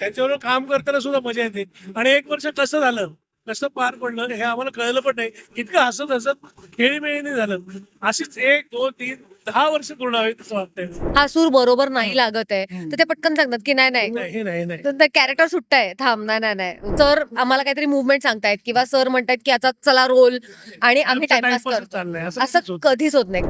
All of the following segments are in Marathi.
त्याच्यावर काम करताना सुद्धा मजा येते. आणि एक वर्ष कसं झालं कसं पार पडलं हे आम्हाला कळलं पण नाही. इतकं हसत हसत खेळीमेळीने झालं. अशीच एक दोन तीन दहा वर्ष पूर्ण हवी तसं वाटतंय. हा सूर बरोबर नाही लागत आहे. तर ते पटकन सांगतात की नाही नाही. नाही नाही नाही. तर कॅरेक्टर सुट्टाय थांब नाही नाही नाही. सर आम्हाला काहीतरी मुवमेंट सांगतायत किंवा सर म्हणतायत की आता चला रोल आणि आम्ही टाइमपास करतो. चाललाय. असं असं कधीच होत नाही.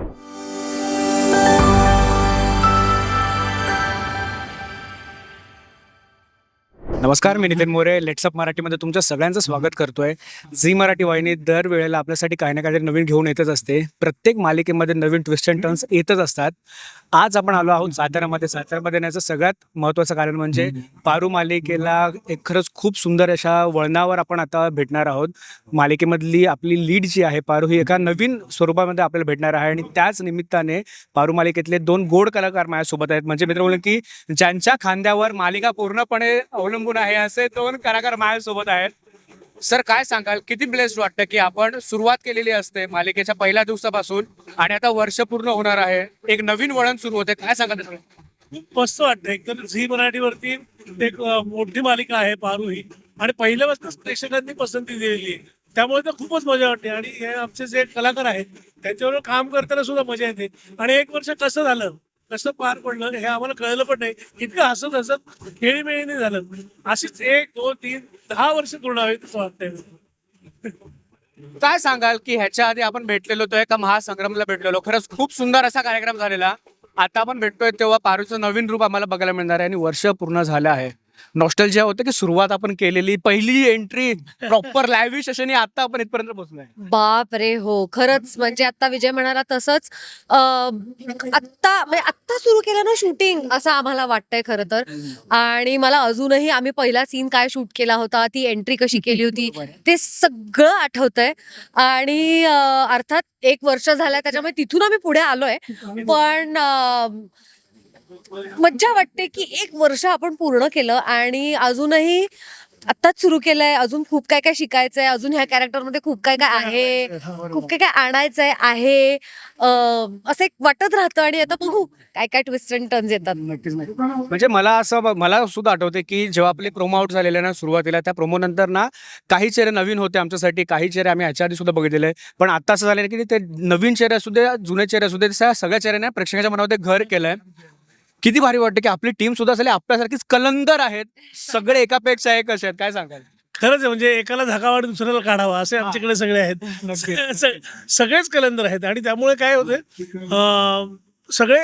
नमस्कार मी नितीन मोरे. लेट्सअप मराठीमध्ये तुमच्या सगळ्यांचं स्वागत करतोय. झी मराठी वाहिनी दर वेळेला आपल्यासाठी काही ना काहीतरी नवीन घेऊन येतच असते. प्रत्येक मालिकेमध्ये नवीन ट्विस्ट अँड टर्न्स येतच असतात. आज आपण आलो आहोत साताऱ्यामध्ये साताऱ्यामध्ये येण्याचं सगळ्यात महत्त्वाचं कारण म्हणजे पारू मालिकेला एक खरंच खूप सुंदर अशा वळणावर आपण आता भेटणार आहोत. मालिकेमधली आपली लीड जी आहे पारू ही एका नवीन स्वरूपामध्ये आपल्याला भेटणार आहे. आणि त्याच निमित्ताने पारू मालिकेतले दोन गोड कलाकार माझ्यासोबत आहेत. म्हणजे मित्र बोलून की ज्यांच्या खांद्यावर मालिका पूर्णपणे अवलंबून आहे असे दोन कलाकार माझ्यासोबत आहेत. सर काय सांगाल? किती ब्लेस्ड वाटतं की आपण सुरुवात केलेली असते मालिकेच्या पहिल्या दिवसापासून आणि आता वर्ष पूर्ण होणार आहे. एक नवीन वळण सुरू होते. काय सांगाल खूप मस्त वाटतं. एकदम झी मराठीवरती एक मोठी मालिका आहे पारू ही. आणि पहिल्यापासूनच प्रेक्षकांनी पसंती दिलेली आहे. त्यामुळे तर खूपच मजा वाटते. आणि हे आमचे जे कलाकार आहेत त्यांच्याबरोबर काम करताना सुद्धा मजा येते. आणि एक वर्ष कसं झालं? कसं पार पडलं हे आम्हाला कळलं पण नाही. इतकं हसत हसत खेळीमेळीने झालं. अशीच एक दोन तीन दहा वर्ष पूर्ण हवी तसं वाटतंय काय सांगाल की ह्याच्या आधी आपण भेटलेलो होतो एका महासंग्रामला भेटलेलो. खरंच खूप सुंदर असा कार्यक्रम झालेला. आता आपण भेटतोय तेव्हा पारूचं नवीन रूप आम्हाला बघायला मिळणार आहे आणि वर्ष पूर्ण झालं आहे. नॉस्टल होतं की सुरुवात आपण केलेली पहिली एंट्री प्रॉपर लाईव्ह सेशन आता आपण इथपर्यंत पोहोचलोय बाप रे हो. खरंच म्हणजे आता विजय म्हणाला तसंच आत्ता म्हणजे आत्ता सुरू केलं ना शूटिंग असं आम्हाला वाटतंय खरं तर. आणि मला अजूनही आम्ही पहिला सीन काय शूट केला होता ती एंट्री कशी केली होती ते सगळं आठवतंय. आणि अर्थात एक वर्ष झालंय त्याच्यामुळे तिथून आम्ही पुढे आलोय. पण अं, मज्जा वाटते की एक वर्ष आपण पूर्ण केलं आणि अजूनही आत्ताच सुरू केलंय अजून खूप काय काय शिकायचंय अजून ह्या कॅरेक्टरमध्ये खूप काय काय आहे खूप काय काय आणायचंय आहे. अं, असं एक वाटत राहतं आणि आता बघू काय काय ट्विस्ट अँड टर्न्स येतात. म्हणजे मला असं ब- मला सुद्धा आठवते की जेव्हा आपले प्रोमो आउट झालेले ना सुरुवातीला त्या प्रोमो नंतर ना काही चेहरे नवीन होते आमच्यासाठी काही चेहरे आम्ही ह्याच्या आधी सुद्धा बघितलेले. पण आता असं झालं की ते नवीन चेहरे असू दे जुने चेहरे असू दे त्या सगळ्या चेहऱ्याने प्रेक्षकाच्या मनामध्ये घर केलंय. किती भारी वाटतं की आपली टीम सुद्धा झाली आपल्यासारखीच कलंदर आहेत. सगळे एकापेक्षा एक असे आहेत. काय सांगाल? खरंच आहे म्हणजे एकाला झाकावाड दुसऱ्याला काढावा असे आमच्याकडे सगळे आहेत. स- सगळेच कलंदर आहेत. आणि त्यामुळे काय होते सगळे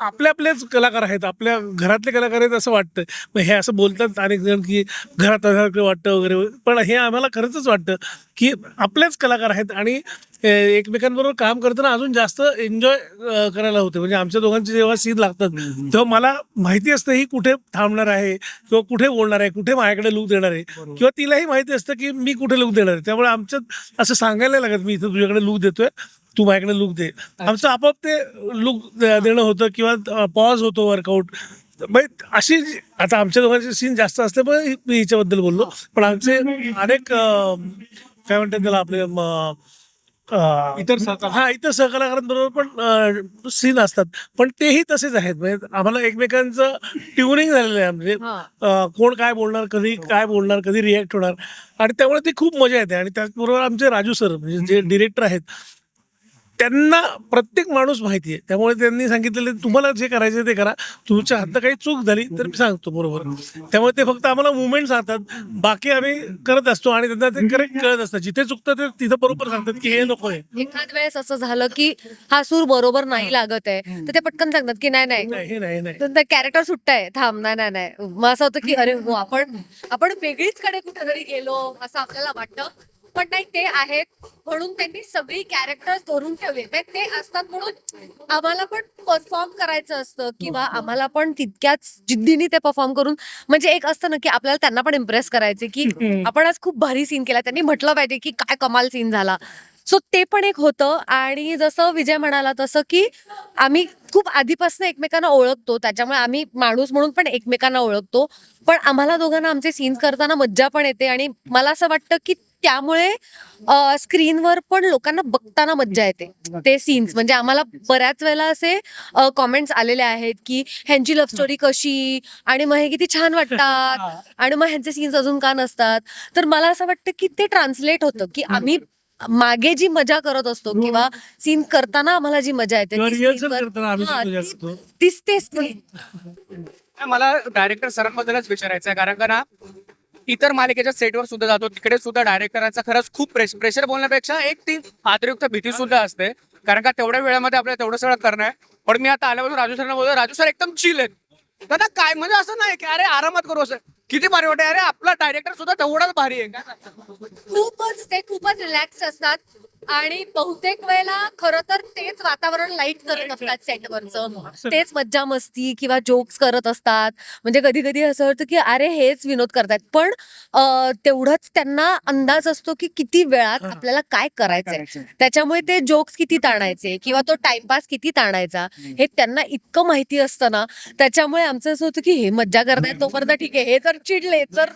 आपले आपलेच कलाकार आहेत. आपल्या घरातले कलाकार आहेत असं वाटतं मग हे असं बोलतात अनेक जण की घरात असल्यासारखं वाटतं वगैरे. पण हे आम्हाला खरंच वाटतं की आपलेच कलाकार आहेत. आणि एकमेकांबरोबर काम करताना अजून जास्त एन्जॉय करायला होते. म्हणजे आमच्या दोघांचे जेव्हा सीन लागतात तेव्हा मला माहिती असतं ही कुठे थांबणार आहे किंवा कुठे बोलणार आहे कुठे माझ्याकडे लूक देणार आहे किंवा तिलाही माहिती असतं की मी कुठे लूक देणार आहे. त्यामुळे आमच्यात असं सांगायला लागत मी इथं तुझ्याकडे लूक देतोय तू माझ्याकडे लूक दे. आमचं आपोआप ते लूक देणं होतं किंवा पॉज होतो वर्कआउट अशी आता आमच्या दोघांचे सीन जास्त असते पण मी हिच्याबद्दल बोललो. पण आमचे अनेक काय म्हणतात त्याला आपले इतर सहकार हा इतर सहकलाकारांबरोबर पण सीन असतात. पण तेही तसेच आहेत. म्हणजे आम्हाला एकमेकांचं ट्युनिंग झालेलं आहे. म्हणजे हा. कोण काय बोलणार कधी काय बोलणार कधी रिॲक्ट होणार. आणि त्यामुळे ती खूप मजा येते. आणि त्याचबरोबर आमचे राजू सर म्हणजे जे डिरेक्टर आहेत त्यांना प्रत्येक माणूस माहिती आहे. त्यामुळे त्यांनी सांगितलेलं तुम्हाला जे करायचं ते करा. तुमच्या हात काही चूक झाली तर मी सांगतो बरोबर. त्यामुळे ते फक्त आम्हाला मुवमेंट सांगतात. बाकी आम्ही करत असतो आणि त्यांना ते करेक्ट कळत असतं. जिथे चुकतं ते तिथं बरोबर सांगतात की हे नको आहे. एखाद वेळेस असं झालं की हा सूर बरोबर नाही लागत आहे तर ते पटकन सांगतात की नाही नाही. नाही हे नाही. हे नाही तर कॅरेक्टर सुट्टाय थांब नाही नाही नाही. मग असं होतं की अरे हो आपण आपण वेगळीच कडे कुठेतरी गेलो असं आपल्याला वाटतं. पण नाही ते आहेत. म्हणून त्यांनी सगळी कॅरेक्टर्स धरून ठेवले ते ते असतात म्हणून आम्हाला पण परफॉर्म करायचं असतं किंवा आम्हाला पण तितक्याच जिद्दीने ते परफॉर्म करून म्हणजे एक असतं ना की आपल्याला त्यांना पण इम्प्रेस करायचे की आपण आज खूप भारी सीन केला. त्यांनी म्हटलं पाहिजे की काय कमाल सीन झाला. सो ते पण एक होतं. आणि जसं विजय म्हणाला तसं की आम्ही खूप आधीपासून एकमेकांना ओळखतो. त्याच्यामुळे आम्ही माणूस म्हणून पण एकमेकांना ओळखतो. पण आम्हाला दोघांना आमचे सीन्स करताना मज्जा पण येते. आणि मला असं वाटतं की त्यामुळे स्क्रीनवर पण लोकांना बघताना मज्जा येते. ते सीन्स म्हणजे आम्हाला बऱ्याच वेळेला असे कॉमेंट्स आलेले आहेत की ह्यांची लव्ह स्टोरी कशी? आणि मग हे किती छान वाटतात. आणि मग ह्यांचे सीन्स अजून का नसतात? तर मला असं वाटतं की ते ट्रान्सलेट होतं की आम्ही मागे जी मजा करत असतो किंवा सीन करताना आम्हाला जी मजा येते हा. मला डायरेक्टर सरांबद्दलच विचारायचं आहे कारण का ना इतर मालिकेच्या सेटवर सुद्धा जातो. तिकडे सुद्धा डायरेक्टरांचा खरंच खूप प्रेशर प्रेशर बोलण्यापेक्षा एक ती आदरयुक्त भीती सुद्धा असते. कारण का तेवढ्या वेळामध्ये आपल्याला तेवढं सगळं करणं आहे. पण मी आता आल्यापासून राजू सरांना बोलतो राजू सर एकदम चिल आहेत. दादा काय म्हणजे असं नाही की अरे आरामात करू असं. किती भारी वाटते अरे आपला डायरेक्टर सुद्धा तेवढाच भारी आहे. खूपच ते खूपच रिलॅक्स असतात. आणि बहुतेक वेळेला खरं तर तेच वातावरण लाइट करत असतात सेटवरचं तेच मज्जा मस्ती किंवा जोक्स करत असतात. म्हणजे कधी कधी असं होतं की अरे हेच विनोद करतायत. पण तेवढंच त्यांना अंदाज असतो की किती वेळात हा. आपल्याला काय करायचंय. त्याच्यामुळे ते जोक्स किती ताणायचे किंवा तो टाइमपास किती ताणायचा हे त्यांना इतकं माहिती असतं ना त्याच्यामुळे आमचं असं होतं की हे मज्जा करतायत तोपर्यंत ठीक आहे. हे तर चिडले तर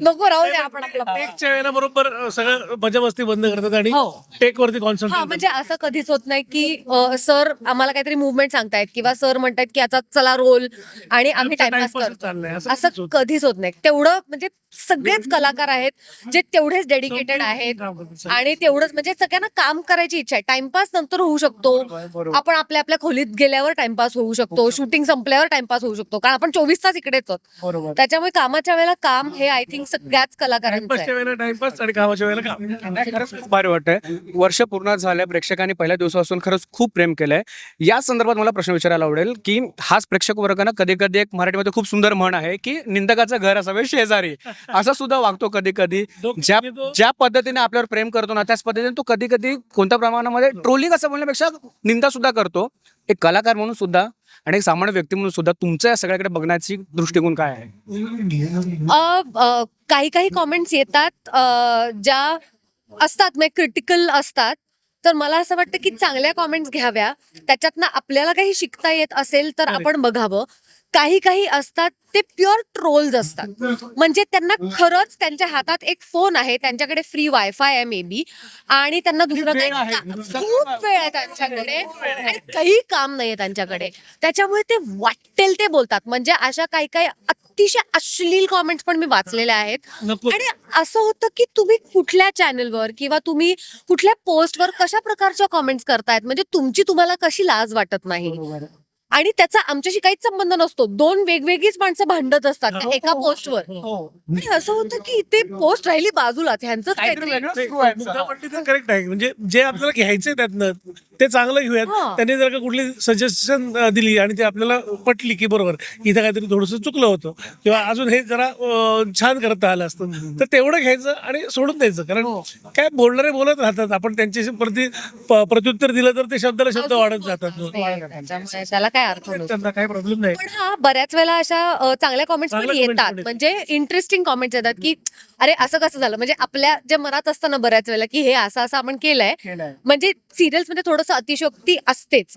नको राहू दे आपण आपलं. बरोबर सगळं मजा मस्ती बंद करतात आणि हो. टेक वरती हा कॉन्सन्ट्रेट म्हणजे असं कधीच होत नाही की सर आम्हाला काहीतरी मुवमेंट सांगतायत किंवा सर म्हणतायत की आता चला रोल आणि आम्ही टाइमपास करतो. चाललंय असं असं कधीच होत कधीच होत नाही. तेवढं म्हणजे सगळेच कलाकार आहेत जे तेवढेच डेडिकेटेड. आहेत. आणि तेवढंच म्हणजे सगळ्यांना काम करायची इच्छा आहे. टाइमपास नंतर होऊ शकतो. आपण आपल्या आपल्या खोलीत गेल्यावर टाइमपास होऊ शकतो. शूटिंग संपल्यावर टाइमपास होऊ शकतो. कारण आपण चोवीस तास इकडेच आहोत. बरोबर. त्याच्यामुळे कामाच्या वेळेला काम हे आय थिंक सगळ्याच कलाकारांचं आहे. टाइमपासच्या वेळेला टाइमपास आणि कामाच्या वेळेला काम. नाही, खरंच खूप भारी वाटतंय. वर्ष पूर्ण झालं प्रेक्षकांनी पहिल्या दिवसापासून खरंच खूप प्रेम केलंय. या संदर्भात मला प्रश्न विचारायला आवडेल की हाच प्रेक्षक वर्गानं कधी कधी एक मराठीमध्ये खूप सुंदर म्हण आहे की निंदकाचं घर असावे शेजारी. असा सुद्धा वागतो कधी कधी ज्या तो- ज्या पद्धतीने आपल्यावर प्रेम करतो ना त्याच पद्धतीने तो कधी कधी कोणत्या प्रमाणामध्ये ट्रोलिंग असं बोलण्यापेक्षा निंदा सुद्धा करतो. एक कलाकार म्हणून सुद्धा आणि एक सामान्य व्यक्ती म्हणून सुद्धा तुमच्या या सगळ्याकडे बघण्याची दृष्टिकोन काय आहे? अ, अ, काही काही कॉमेंट्स येतात. अ, ज्या असतात म्हणजे क्रिटिकल असतात. तर मला असं वाटतं की चांगल्या कॉमेंट्स घ्याव्या. त्याच्यातनं आपल्याला काही शिकता येत असेल तर. आपण बघावं. काही काही असतात ते प्युअर ट्रोल्स असतात. म्हणजे त्यांना खरंच त्यांच्या हातात एक फोन आहे. त्यांच्याकडे फ्री वायफाय आहे मे बी आणि त्यांना दुसरं काही खूप वेळ आहे त्यांच्याकडे. आणि काही काम नाहीये त्यांच्याकडे. त्याच्यामुळे ते वाटेल ते बोलतात. म्हणजे अशा काही काही अतिशय अश्लील कॉमेंट्स पण मी वाचलेल्या आहेत. नको. आणि असं होतं की तुम्ही कुठल्या चॅनलवर किंवा तुम्ही कुठल्या पोस्टवर कशा प्रकारच्या कॉमेंट्स करतायत? म्हणजे तुमची तुम्हाला कशी लाज वाटत नाही? आणि त्याचा आमच्याशी काहीच संबंध नसतो. दोन वेगवेगळीच माणसं भांडत असतात त्या एका पोस्टवर. आणि असं होतं की ते पोस्ट राहिली बाजूलाच ह्यांचं काहीतरी काहीतरी वेगळंच सुरू आहे. मुद्दा म्हटली तर करेक्ट आहे. म्हणजे जे आपल्याला घ्यायचंय त्यातनं ते चांगलं घेऊयात. हा. त्यांनी जर का कुठली सजेशन दिली आणि ते आपल्याला पटली की बरोबर इथं काहीतरी थोडंसं चुकलं होतं. किंवा अजून हे जरा अं, छान करता आलं असतं. तर तेवढं घ्यायचं आणि सोडून द्यायचं. कारण काय बोलणारे बोलत राहतात. आपण त्यांच्याशी प्रति प- प्रत्युत्तर दिलं तर ते शब्दाला शब्द वाढत जातात. त्याच्यामुळे त्याला काय अर्थ नसतो. त्यांना काही प्रॉब्लेम नाही. पण हा बऱ्याच वेळेला अशा अ, चांगल्या कॉमेंट्स पण चांगल्या comments येतात. पण येतात. म्हणजे इंटरेस्टिंग कॉमेंट्स येतात की अरे असं कसं झालं? म्हणजे आपल्या जे मनात असतं ना बऱ्याच वेळेला की हे असं असं आपण केलंय. म्हणजे सिरियल्समध्ये थोडस अतिशोक्ती असतेच.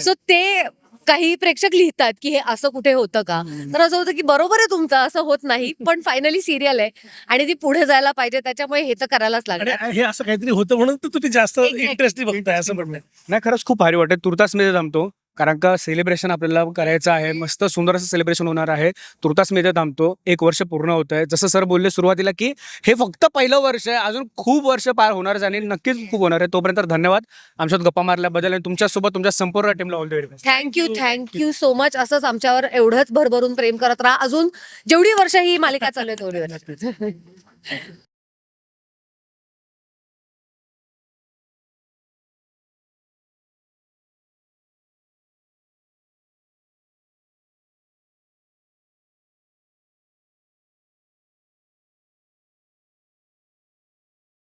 सो ते काही प्रेक्षक लिहितात की हे असं कुठे होतं का? तर असं होतं की बरोबर आहे तुमचं असं होत नाही पण फायनली सिरियल आहे आणि ती पुढे जायला पाहिजे त्याच्यामुळे हे तर करायलाच आणि लागणार हे असं काहीतरी होतं म्हणून तर तुम्ही जास्त Exactly. इंटरेस्टली बघताय असं म्हणणं आहे. नाही खरंच खूप भारी वाटत तुर्तासमध्ये थांबतो. कारण का सेलिब्रेशन आपल्याला करायचं आहे. मस्त सुंदर असं सेलिब्रेशन होणार आहे. तुर्तासमध्ये थांबतो. एक वर्ष पूर्ण होत आहे. जसं सर बोलले सुरुवातीला की हे फक्त पहिलं वर्ष आहे. अजून खूप वर्ष पार होणार आहे आणि नक्कीच खूप होणार आहे. तोपर्यंत धन्यवाद. आमच्यात गप्पा मारल्याबद्दल आणि तुमच्यासोबत तुमच्या संपूर्ण टीमला all the best thank you thank you so much असंच आमच्यावर एवढंच भरभरून प्रेम करत राहा. अजून जेवढी वर्ष ही मालिका चालू आहे तेवढी वर्ष.